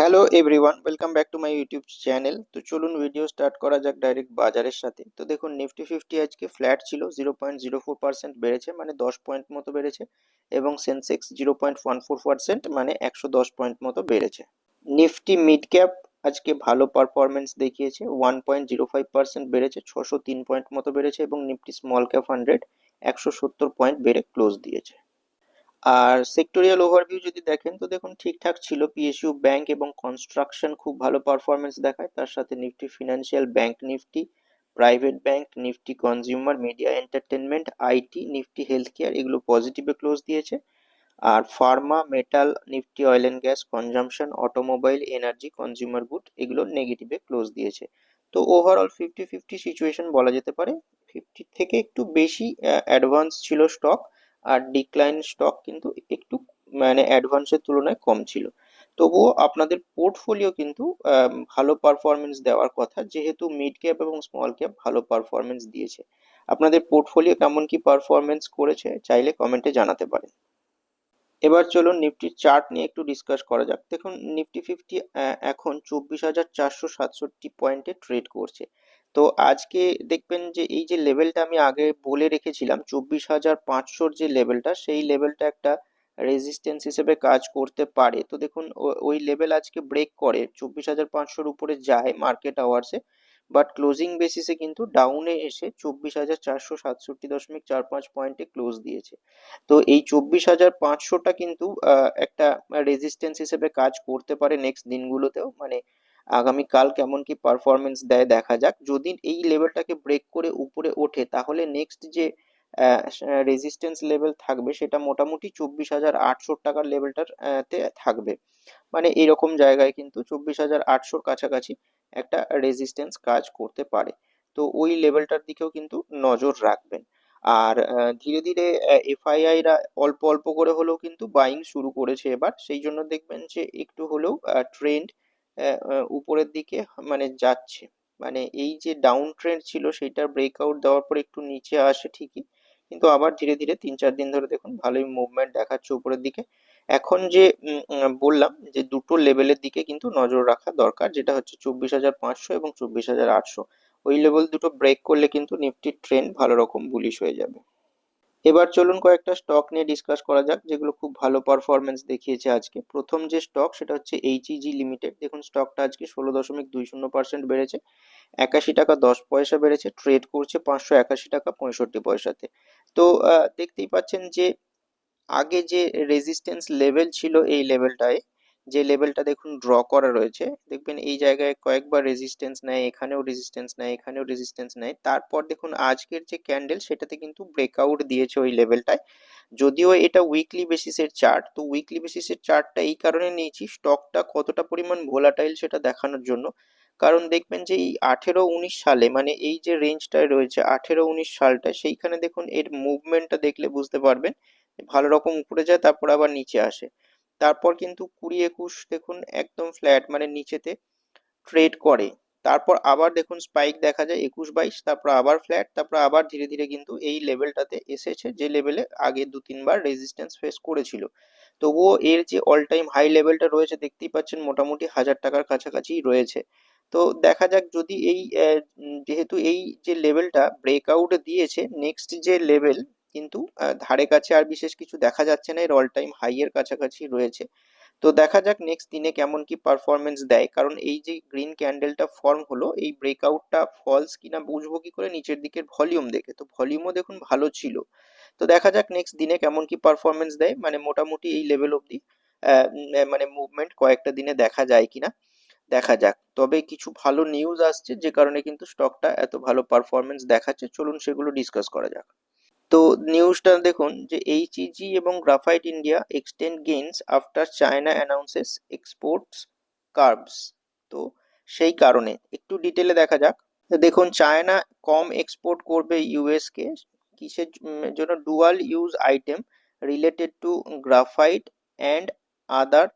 Hello everyone welcome back to my YouTube channel তো চলুন video start করা যাক ডাইরেক্ট বাজারের সাথে। তো দেখুন নিফটি ফিফটি আজকে ফ্ল্যাট ছিল zero point zero four percent বেড়েছে মানে দশ পয়েন্ট মতো বেড়েছে, এবং Sensex zero point one four percent মানে একশো দশ পয়েন্ট মতো বেড়েছে। নিফটি মিড ক্যাপ আজকে ভালো পারফরমেন্স দেখিয়েছে one point zero five percent বেড়েছে, ছশো তিন পয়েন্ট মতো বেড়েছে, এবং নিফটি স্মল ক্যাপ হান্ড্রেড একশো সত্তর পয়েন্ট বেড়ে ক্লোজ দিয়েছে। আর সেক্টোরিয়াল ওভারভিউ যদি দেখেন, তো দেখুন ঠিকঠাক ছিল। পিএসইউ ব্যাংক এবং কনস্ট্রাকশন খুব ভালো পারফরমেন্স দেখায়। তার সাথে Nifty financial bank Nifty private bank Nifty consumer media entertainment IT Nifty health care এগুলো পজিটিভে ক্লোজ দিয়েছে। আর pharma metal Nifty oil and gas consumption automobile energy consumer good এগুলো নেগেটিভে ক্লোজ দিয়েছে। তো ওভারঅল ফিফটি ফিফটি সিচুয়েশন বলা যেতে পারে। ফিফটি থেকে একটু বেশি অ্যাডভান্স ছিল স্টক আর ডিক্লাইন স্টক কিন্তু একটু মানে অ্যাডভান্সের তুলনায় কম ছিল। তবুও আপনাদের পোর্টফোলিও কিন্তু ভালো পারফরমেন্স দেওয়ার কথা। যেহেতু মিড ক্যাপ এবং স্মল ক্যাপ ভালো পারফরমেন্স দিয়েছে। আপনাদের পোর্টফোলিও কেমন কি পারফরমেন্স করেছে, চাইলে কমেন্টে জানাতে পারেন। এবার চলুন নিফটির চার্ট নিয়ে একটু ডিসকাস করা যাক। দেখুন, নিফটি ফিফটি এখন চব্বিশ হাজার চারশো সাতষট্টি পয়েন্টে ট্রেড করছে। তো আজকে দেখবেন যে এই যে লেভেলটা আমি আগে বলে রেখেছিলাম, চব্বিশ হাজার পাঁচশোর যে লেভেলটা সেই লেভেলটা একটা রেজিস্ট্যান্স হিসেবে কাজ করতে পারে। তো দেখুন ওই লেভেল আজকে ব্রেক করে, চব্বিশ হাজার পাঁচশোর উপরে যায় মার্কেট আওয়ার্সে বাট ক্লোজিং বেসিসে কিন্তু ডাউনে এসে চব্বিশ হাজার চারশো সাতষট্টি দশমিক চার পাঁচ পয়েন্টে ক্লোজ দিয়েছে। তো এই চব্বিশ হাজার পাঁচশোটা কিন্তু একটা রেজিস্ট্যান্স হিসেবে কাজ করতে পারে নেক্সট দিনগুলোতেও। মানে আগামীকাল কেমন কি পারফরমেন্স দেয় দেখা যাক। যদি এই লেভেলটাকে ব্রেক করে উপরে ওঠে, তাহলে নেক্সট যে রেজিস্ট্যান্স লেভেল থাকবে, সেটা মোটামুটি চব্বিশ হাজার আটশো টাকার লেভেলটার তে থাকবে। মানে এরকম জায়গায় কিন্তু চব্বিশ হাজার আটশোর কাছাকাছি একটা রেজিস্ট্যান্স কাজ করতে পারে। তো ওই লেভেলটার দিকেও কিন্তু নজর রাখবেন। আর ধীরে ধীরে এফআইআই রা অল্প অল্প করে হলেও কিন্তু বাইং শুরু করেছে এবার। সেই জন্য দেখবেন যে একটু হলেও ট্রেন্ড উপরের দিকে মানে যাচ্ছে। মানে এই যে ডাউন ট্রেন্ড ছিল সেটার ব্রেকআউট দেওয়ার পর একটু নিচে আসে ঠিকই, কিন্তু আবার ধীরে ধীরে তিন, চার দিন ধরে দেখুন ভালোই মুভমেন্ট দেখাচ্ছে উপরের দিকে। এখন যে বললাম যে দুটো লেভেলের দিকে কিন্তু নজর রাখা দরকার, যেটা হচ্ছে চব্বিশ হাজার পাঁচশো এবং চব্বিশ হাজার আটশো। ওই লেভেল দুটো ব্রেক করলে কিন্তু নিফটির ট্রেন্ড ভালো রকম বুলিশ হয়ে যাবে। এবার চলুন কয়েকটা স্টক নিয়ে ডিসকাস করা যাক, যেগুলো খুব ভালো পারফরমেন্স দেখিয়েছে আজকে। প্রথম যে স্টক সেটা হচ্ছে এইচইজি লিমিটেড দেখুন স্টকটা আজকে ষোলো দশমিক দুই শূন্য পার্সেন্ট বেড়েছে। একাশি টাকা দশ পয়সা বেড়েছে। ট্রেড করছে পাঁচশো একাশি টাকা পঁয়ষট্টি পয়সাতে। তো দেখতেই পাচ্ছেন যে, আগে যে রেজিস্ট্যান্স লেভেল ছিল এই লেভেলটায় যে লেভেলটা দেখুন ড্র করা রয়েছে, দেখবেন এই জায়গায় কয়েকবার রেজিস্ট্যান্স নেয়, এখানেও রেজিস্ট্যান্স নেয়, এখানেও রেজিস্ট্যান্স নেয়। তারপর দেখুন আজকের যে ক্যান্ডেল সেটাতে কিন্তু ব্রেকআউট দিয়েছে ওই লেভেলটায় যদিও এটা উইকলি বেসিসের চার্ট তো উইকলি বেসিসের চার্টটা এই কারণে নিয়েছি স্টকটা কতটা পরিমাণ ভোলাটাইল সেটা দেখানোর জন্য। কারণ দেখবেন যে এই আঠেরো উনিশ সালে মানে এই যে রেঞ্জটায় রয়েছে আঠেরো উনিশ সালটা সেইখানে দেখুন এর মুভমেন্টটা দেখলে বুঝতে পারবেন, ভালো রকম উপরে যায়, তারপর আবার নিচে আসে। তারপর কিন্তু কুড়ি একুশ দেখুন একদম ফ্ল্যাট মানে নিচেতে ট্রেড করে। তারপর আবার দেখুন স্পাইক দেখা যায় একুশ বাইশ, তারপর আবার ফ্ল্যাট তারপর আবার ধীরে ধীরে কিন্তু এই লেভেলটাতে এসেছে যে লেভেলে আগে দু তিনবার রেজিস্ট্যান্স ফেস করেছিল। তবুও এর যে অল টাইম হাই লেভেলটা রয়েছে দেখতেই পাচ্ছেন মোটামুটি হাজার টাকার কাছাকাছি রয়েছে। তো দেখা যাক যদি এই যেহেতু এই যে লেভেলটা ব্রেকআউট দিয়েছে নেক্সট যে লেভেল কিন্তু ধারে কাছে আর বিশেষ কিছু দেখা যাচ্ছে না, এর অল টাইম হাই এর কাছাকাছি রয়েছে। তো দেখা যাক নেক্সট দিনে কেমন কি পারফরমেন্স দেয়। কারণ এই যে গ্রিন ক্যান্ডেলটা ফর্ম হলো, এই ব্রেকআউটটা ফলস কিনা বুঝব কি করে? নিচের দিকের ভলিউম দেখে। তো ভলিউমও দেখুন ভালো ছিল। তো দেখা যাক নেক্সট দিনে কেমন কি পারফরমেন্স দেয়। মানে মোটামুটি এই লেভেল অবধি মানে মুভমেন্ট কয়েকটা দিনে দেখা যায় কিনা, দেখা যাক। তবে কিছু ভালো নিউজ আসছে, যে কারণে কিন্তু স্টকটা এত ভালো পারফরমেন্স দেখাচ্ছে। চলুন সেগুলো ডিসকাস করা যাক। তো নিউজটা দেখুন যে এইচইজি এবং graphite India extend gains after China announces exports curbs তো সেই কারণে একটু ডিটেলে দেখা যাক। দেখুন চায়না কম এক্সপোর্ট করবে ইউএস কে কিসের জন্য dual use item related to graphite and other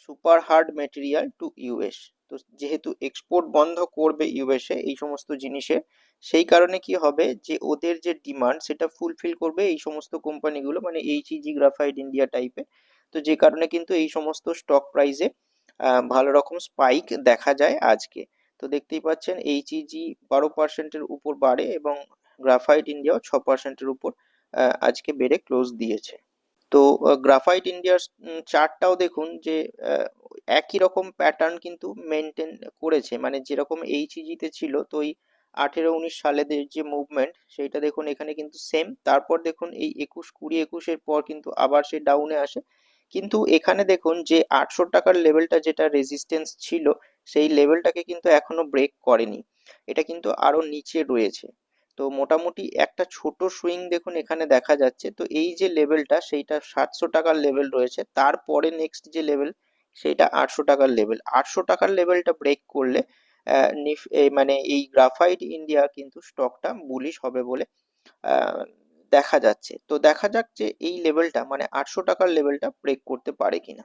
super hard material to US তো যেহেতু এক্সপোর্ট বন্ধ করবে ইউএসএ এই সমস্ত জিনিসের সেই কারণে কি হবে যে, ওদের যে ডিমান্ড সেটা ফুলফিল করবে এই সমস্ত কোম্পানিগুলো মানে এইচইজি গ্রাফাইট ইন্ডিয়া টাইপে তো যে কারণে কিন্তু এই সমস্ত স্টক প্রাইসে ভালো রকম স্পাইক দেখা যায় আজকে। তো দেখতেই পাচ্ছেন এইচইজি বারো পার্সেন্টের উপর বাড়ে এবং গ্রাফাইট ইন্ডিয়াও ছ পার্সেন্টের উপর আজকে বেড়ে ক্লোজ দিয়েছে। তো গ্রাফাইট ইন্ডিয়ার চার্টটাও দেখুন যে একই রকম প্যাটার্ন কিন্তু মেনটেন করেছে। মানে যেরকম এইচইজিতে ছিল, তো ওই আঠেরো উনিশ সালেদের যে মুভমেন্ট সেইটা দেখুন এখানে কিন্তু সেম তারপর দেখুন এই একুশ, কুড়ি, একুশের পর কিন্তু আবার সে ডাউনে আসে। কিন্তু এখানে দেখুন যে আটশো টাকার লেভেলটা যেটা রেজিস্ট্যান্স ছিল, সেই লেভেলটাকে কিন্তু এখনও ব্রেক করেনি। এটা কিন্তু আরও নিচে রয়েছে। তো মোটামুটি একটা ছোট সুইং দেখুন এখানে দেখা যাচ্ছে। তো এই যে লেভেলটা সেইটা সাতশো টাকার লেভেল রয়েছে। তারপরে নেক্সট যে লেভেল সেইটা আটশো টাকার লেভেল আটশো টাকার লেভেলটা ব্রেক করলে মানে এই গ্রাফাইট ইন্ডিয়া কিন্তু স্টকটা বুলিশ হবে বলে দেখা যাচ্ছে। তো দেখা যাক যে এই লেভেলটা মানে আটশো টাকার লেভেলটা ব্রেক করতে পারে কিনা।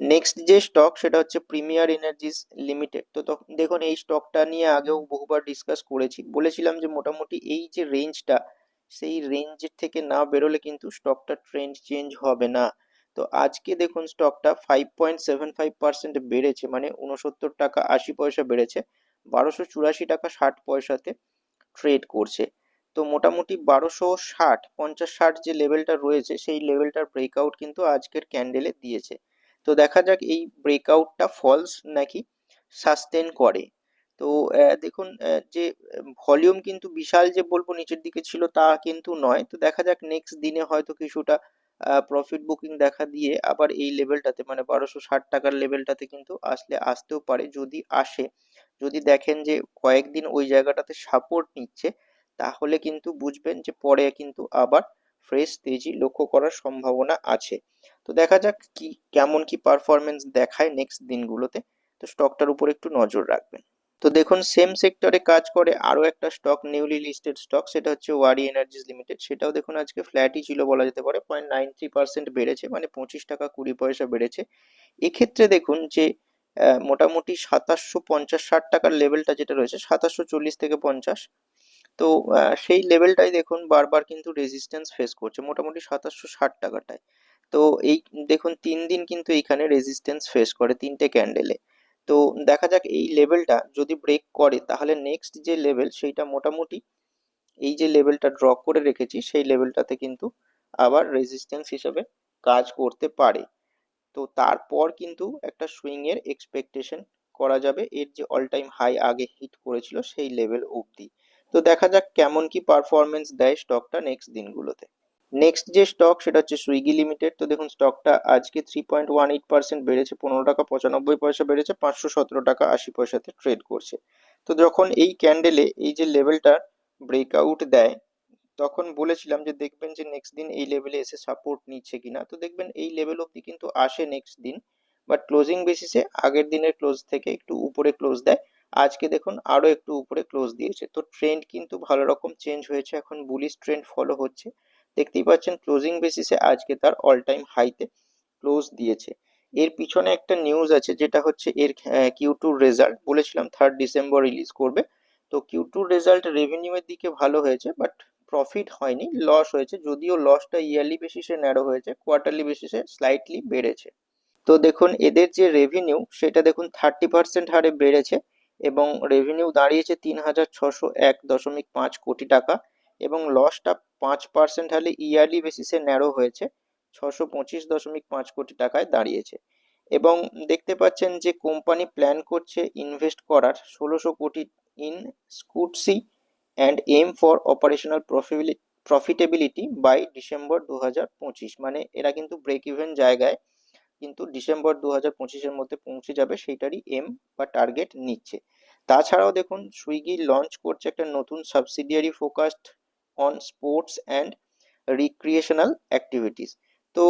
নেক্সট যে স্টক সেটা হচ্ছে প্রিমিয়ার এনার্জিস লিমিটেড তো তখন দেখুন এই স্টকটা নিয়ে আগেও বহুবার ডিসকাস করেছি। বলেছিলাম যে মোটামুটি এই যে রেঞ্জটা সেই রেঞ্জের থেকে না বেরোলে কিন্তু স্টকটা ট্রেন্ড চেঞ্জ হবে না। তো আজকে দেখুন স্টকটা five point seven five percent বেড়েছে মানে উনসত্তর টাকা আশি পয়সা বেড়েছে, বারোশো চুরাশি টাকা ষাট পয়সাতে ট্রেড করছে। তো মোটামুটি বারোশো ষাট, পঞ্চাশ ষাট যে লেভেলটা রয়েছে, সেই লেভেলটার ব্রেকআউট কিন্তু আজকের ক্যান্ডেলে দিয়েছে। তো দেখা যাক এই ব্রেকআউটটা ফলস নাকি সাস্টেন করে। তো দেখুন যে ভলিউম কিন্তু বিশাল যে বলব নিচের দিকে ছিল তা কিন্তু নয়। তো দেখা যাক নেক্সট দিনে হয়তো কিছুটা প্রফিট বুকিং দেখা দিয়ে আবার এই লেভেলটাতে মানে বারোশো ষাট টাকার লেভেলটাতে কিন্তু আসলে আসতেও পারে যদি আসে। যদি দেখেন যে কয়েকদিন ওই জায়গাটাতে সাপোর্ট নিচ্ছে, তাহলে কিন্তু বুঝবেন যে পরে কিন্তু আবার ফ্রেশ তেজি লক্ষ্য করার সম্ভাবনা আছে। তো দেখা যাক কি, কেমন কি পারফরমেন্স দেখায় নেক্সট দিনগুলোতে। তো স্টকটার উপর একটু নজর রাখবেন। তো দেখুন সেম সেক্টরে কাজ করে আরও একটা স্টক নিউলি লিস্টেড স্টক সেটা হচ্ছে ওয়ারি এনার্জিস লিমিটেড। সেটাও দেখুন, আজকে ফ্ল্যাটই ছিল বলা যেতে পারে পয়েন্ট নাইন থ্রি পার্সেন্ট বেড়েছে মানে পঁচিশ টাকা কুড়ি পয়সা বেড়েছে। এক্ষেত্রে দেখুন যে মোটামুটি সাতাশশো পঞ্চাশ ষাট টাকার লেভেলটা যেটা রয়েছে, সাতাশশো চল্লিশ থেকে পঞ্চাশ। তো সেই লেভেলটাই দেখুন, বারবার কিন্তু রেজিস্ট্যান্স ফেস করছে, মোটামুটি সাতাশশো ষাট টাকাটায়। তো এই, দেখুন, তিন দিন কিন্তু এইখানে রেজিস্ট্যান্স ফেস করে, তিনটে ক্যান্ডেলে তো দেখা যাক এই লেভেলটা যদি ব্রেক করে, তাহলে নেক্সট যে লেভেল সেইটা মোটামুটি এই যে লেভেলটা ড্র করে রেখেছি, সেই লেভেলটাতে কিন্তু আবার রেজিস্ট্যান্স হিসেবে কাজ করতে পারে। তো তারপর কিন্তু একটা সুইং এর এক্সপেকটেশন করা যাবে। এর যে অল টাইম হাই আগে হিট করেছিল সেই লেভেল অবধি। তো দেখা যাক কেমন কি পারফরমেন্স দেয় স্টকটা নেক্সট দিনগুলোতে। নেক্সট যে স্টক সেটা হচ্ছে সুইগি লিমিটেড তো দেখুন স্টকটা আজকে three point one eight percent বেড়েছে, পনেরো টাকা পঁচানব্বই পয়সা বেড়েছে, পাঁচশো সতেরো টাকা আশি পয়সাতে ট্রেড করছে। তো যখন এই ক্যান্ডেলে এই যে লেভেলটা ব্রেকআউট দেয়, তখন বলেছিলাম যে দেখবেন যে নেক্সট দিন এই লেভেলে এসে সাপোর্ট নিচ্ছে কিনা। তো দেখবেন এই লেভেল অবধি কিন্তু আসে নেক্সট দিন বাট ক্লোজিং বেসিসে আগের দিনের ক্লোজ থেকে একটু উপরে ক্লোজ দেয়। আজকে দেখুন আরও একটু উপরে ক্লোজ দিয়েছে। তো ট্রেন্ড কিন্তু ভালো রকম চেঞ্জ হয়েছে, এখন বুলিশ ট্রেন্ড ফলো হচ্ছে। দেখতেই পাচ্ছেন ক্লোজিং বেসিসে আজকে তার অল টাইম হাইতে ক্লোজ দিয়েছে। এর পিছনে একটা নিউজ আছে, যেটা হচ্ছে এর কিউ টু রেজাল্ট বলেছিলাম থার্ড ডিসেম্বর রিলিজ করবে। তো কিউ টু রেজাল্ট রেভিনিউ এর দিকে ভালো হয়েছে বাট প্রফিট হয়নি লস হয়েছে, যদিও লসটা ইয়ারলি বেসিসে ন্যারো হয়েছে কোয়ার্টারলি বেসিসে স্লাইটলি বেড়েছে। তো দেখুন, এদের যে রেভিনিউ সেটা দেখুন থার্টি পার্সেন্ট হারে বেড়েছে, এবং রেভিনিউ দাঁড়িয়েছে তিন হাজার ছশো এক দশমিক পাঁচ কোটি টাকা। এবং লসটা পাঁচ পার্সেন্ট হারে ইয়ারলি বেসিসে ন্যারো হয়েছে, ছশো পঁচিশ দশমিক পাঁচ কোটি টাকায় দাঁড়িয়েছে। এবং দেখতে পাচ্ছেন যে কোম্পানি প্ল্যান করছে ইনভেস্ট করার ষোলোশো কোটি in Scootsy and aim for operational প্রফিবিলি profitability by December দু হাজার পঁচিশ। মানে এরা কিন্তু ব্রেক ইভেন জায়গায়, কিন্তু ডিসেম্বর দু হাজার পঁচিশের মধ্যে পৌঁছে যাবে সেইটারই এম বা টার্গেট নিচ্ছে। তাছাড়াও দেখুন সুইগি লঞ্চ করছে একটা নতুন subsidiary focused on sports and recreational activities তো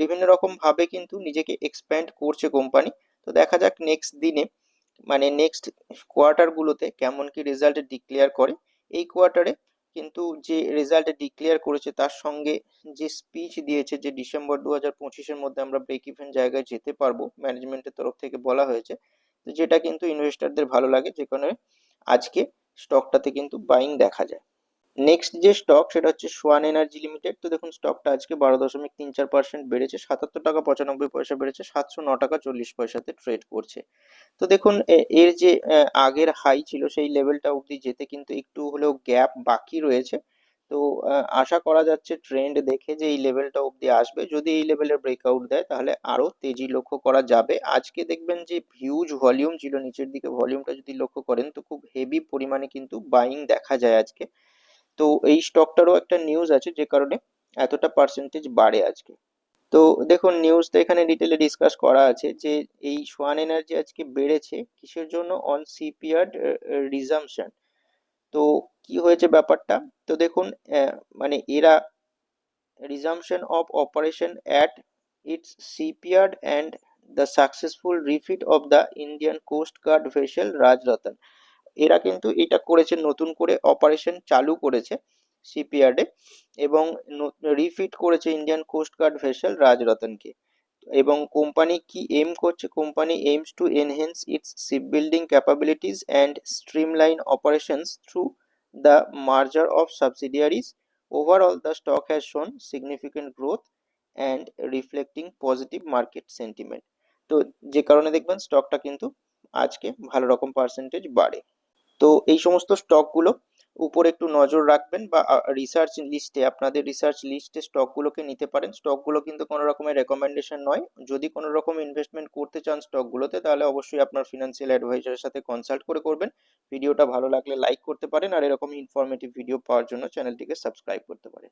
বিভিন্ন রকম ভাবে কিন্তু নিজেকে এক্সপ্যান্ড করছে কোম্পানি তো দেখা যাক নেক্সট দিনে মানে নেক্সট কোয়ার্টারগুলোতে কেমন কি রেজাল্ট ডিক্লেয়ার করে। এই কোয়ার্টারে কিন্তু যে রেজাল্ট ডিক্লেয়ার করেছে তার সঙ্গে যে স্পিচ দিয়েছে যে ডিসেম্বর দু হাজার পঁচিশের মধ্যে আমরা ব্রেক ইভেন জায়গায় যেতে পারব ম্যানেজমেন্টের তরফ থেকে বলা হয়েছে যেটা কিন্তু ইনভেস্টারদের ভালো লাগে। যেখানে আজকে স্টকটাতে কিন্তু বাইং দেখা যায়। নেক্সট যে স্টক সেটা হচ্ছে সোয়ান এনার্জি লিমিটেড তো দেখুন স্টকটা আজকে বারো দশমিক তিন চার পার্সেন্ট বেড়েছে, সাতাত্তর টাকা পঁচানব্বই পয়সা বেড়েছে, সাতশো ন টাকা চল্লিশ পয়সাতে ট্রেড করছে। তো দেখুন এর যে আগের হাই ছিল, সেই লেভেলটা অবধি যেতে কিন্তু একটু হলেও গ্যাপ বাকি রয়েছে। তো আশা করা যাচ্ছে ট্রেন্ড দেখে যে এই লেভেলটা অবধি আসবে। যদি এই লেভেলের ব্রেকআউট দেয়, তাহলে আরও তেজি লক্ষ্য করা যাবে। আজকে দেখবেন যে হিউজ ভলিউম ছিল, নিচের দিকে ভলিউমটা যদি লক্ষ্য করেন, তো খুব হেভি পরিমাণে কিন্তু বাইং দেখা যায় আজকে। তো এই স্টকটারও একটা নিউজ আছে যে কারণে এতটা পার্সেন্টেজ বাড়ে আজকে। তো দেখুন নিউজটা এখানে ডিটেলে ডিসকাস করা আছে যে এই সোয়ান এনার্জি আজকে বেড়েছে কিসের জন্য? অন সিপিয়ার্ড রিজামশন তো কি হয়েছে ব্যাপারটা? তো দেখুন মানে এরা resumption of operation at its shipyard and the successful refit of the Indian Coast Guard vessel Rajratan এরা কিন্তু এটা করেছে, নতুন করে অপারেশন চালু করেছে শিপইয়ার্ডে এবং রিফিট করেছে ইন্ডিয়ান কোস্ট গার্ড ভেসেল রাজরতনকে এবং কোম্পানি কি এম করছে? Company aims to enhance its ship building capabilities and streamline operations through the merger of subsidiaries overall the stock has shown significant growth and reflecting positive market sentiment তো যে কারণে দেখবেন স্টকটা কিন্তু আজকে ভালো রকম পার্সেন্টেজ বাড়ে। তো এই সমস্ত স্টকগুলো উপরে একটু নজর রাখবেন বা রিসার্চ লিস্টে আপনাদের রিসার্চ লিস্টে স্টকগুলোকে নিতে পারেন। স্টকগুলো কিন্তু কোনো রকমের রেকমেন্ডেশন নয়। যদি কোনো রকম ইনভেস্টমেন্ট করতে চান স্টকগুলোতে তাহলে অবশ্যই আপনার ফিনান্সিয়াল অ্যাডভাইজারের সাথে কনসাল্ট করে করবেন। ভিডিওটা ভালো লাগলে লাইক করতে পারেন, আর এরকম ইনফরমেটিভ ভিডিও পাওয়ার জন্য চ্যানেলটিকে সাবস্ক্রাইব করতে পারেন।